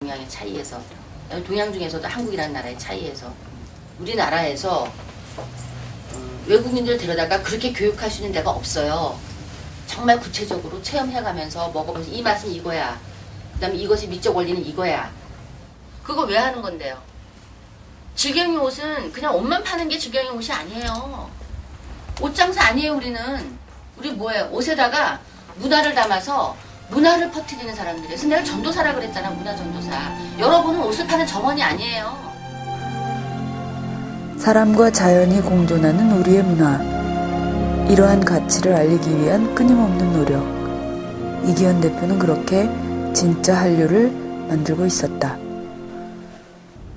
동양의 차이에서 동양 중에서도 한국이라는 나라의 차이에서 우리나라에서 음, 외국인들 데려다가 그렇게 교육할 수 있는 데가 없어요. 정말 구체적으로 체험해가면서 먹어보면서 이 맛은 이거야. 그 다음에 이것이 미적 원리는 이거야. 그거 왜 하는 건데요? 질경이 옷은 그냥 옷만 파는 게 질경이 옷이 아니에요. 옷 장사 아니에요 우리는. 우리 뭐예요? 옷에다가 문화를 담아서 문화를 퍼뜨리는 사람들이에요. 그래서 내가 전도사라 그랬잖아. 문화 전도사. 여러분은 옷을 파는 점원이 아니에요. 사람과 자연이 공존하는 우리의 문화. 이러한 가치를 알리기 위한 끊임없는 노력. 이기현 대표는 그렇게 진짜 한류를 만들고 있었다.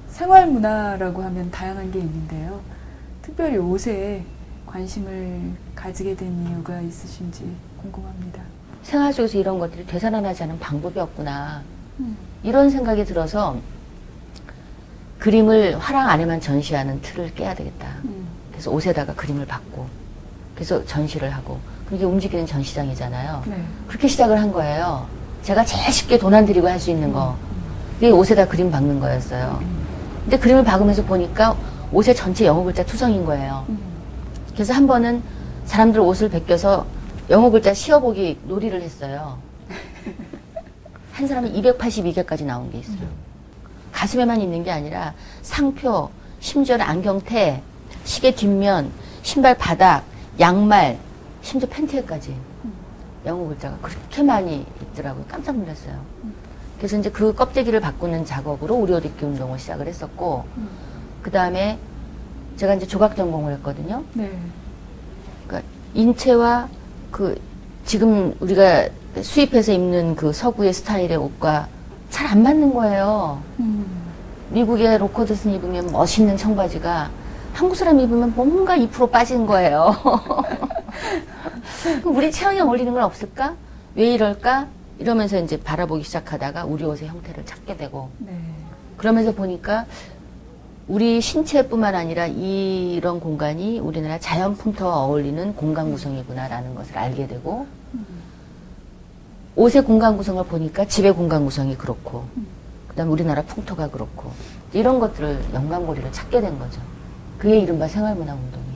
생활 문화라고 하면 다양한 게 있는데요. 특별히 옷에 관심을 가지게 된 이유가 있으신지 궁금합니다. 생활 속에서 이런 것들이 되살아나지 않은 방법이 없구나. 음. 이런 생각이 들어서 그림을 화랑 안에만 전시하는 틀을 깨야 되겠다. 음. 그래서 옷에다가 그림을 받고 그래서 전시를 하고 그게 움직이는 전시장이잖아요. 네. 그렇게 시작을 한 거예요. 제가 제일 쉽게 돈 안 들이고 할 수 있는 거. 그게 옷에다 그림 박는 거였어요. 근데 그림을 박으면서 보니까 옷에 전체 영어 글자 투성인 거예요. 음. 그래서 한 번은 사람들 옷을 베껴서 영어 글자 씌워보기 놀이를 했어요. 한 사람은 282개까지 나온 게 있어요. 가슴에만 있는 게 아니라 상표, 심지어는 안경테, 시계 뒷면, 신발 바닥, 양말, 심지어 팬티에까지 영어 글자가 그렇게 많이 있더라고요. 깜짝 놀랐어요. 그래서 이제 그 껍데기를 바꾸는 작업으로 우리 옷 입기 운동을 시작을 했었고, 음. 그 다음에 제가 이제 조각 전공을 했거든요. 네. 그러니까 인체와 그 지금 우리가 수입해서 입는 그 서구의 스타일의 옷과 잘 안 맞는 거예요. 음. 미국의 로커드슨 입으면 멋있는 청바지가 한국 사람 입으면 뭔가 2% 빠진 거예요. 우리 체형에 어울리는 건 없을까? 왜 이럴까? 이러면서 이제 바라보기 시작하다가 우리 옷의 형태를 찾게 되고 네. 그러면서 보니까 우리 신체뿐만 아니라 이런 공간이 우리나라 자연 풍토와 어울리는 공간 구성이구나라는 것을 알게 되고 옷의 공간 구성을 보니까 집의 공간 구성이 그렇고 그다음 에 우리나라 풍토가 그렇고 이런 것들을 연관고리를 찾게 된 거죠. 그게 이른바 생활문화 운동.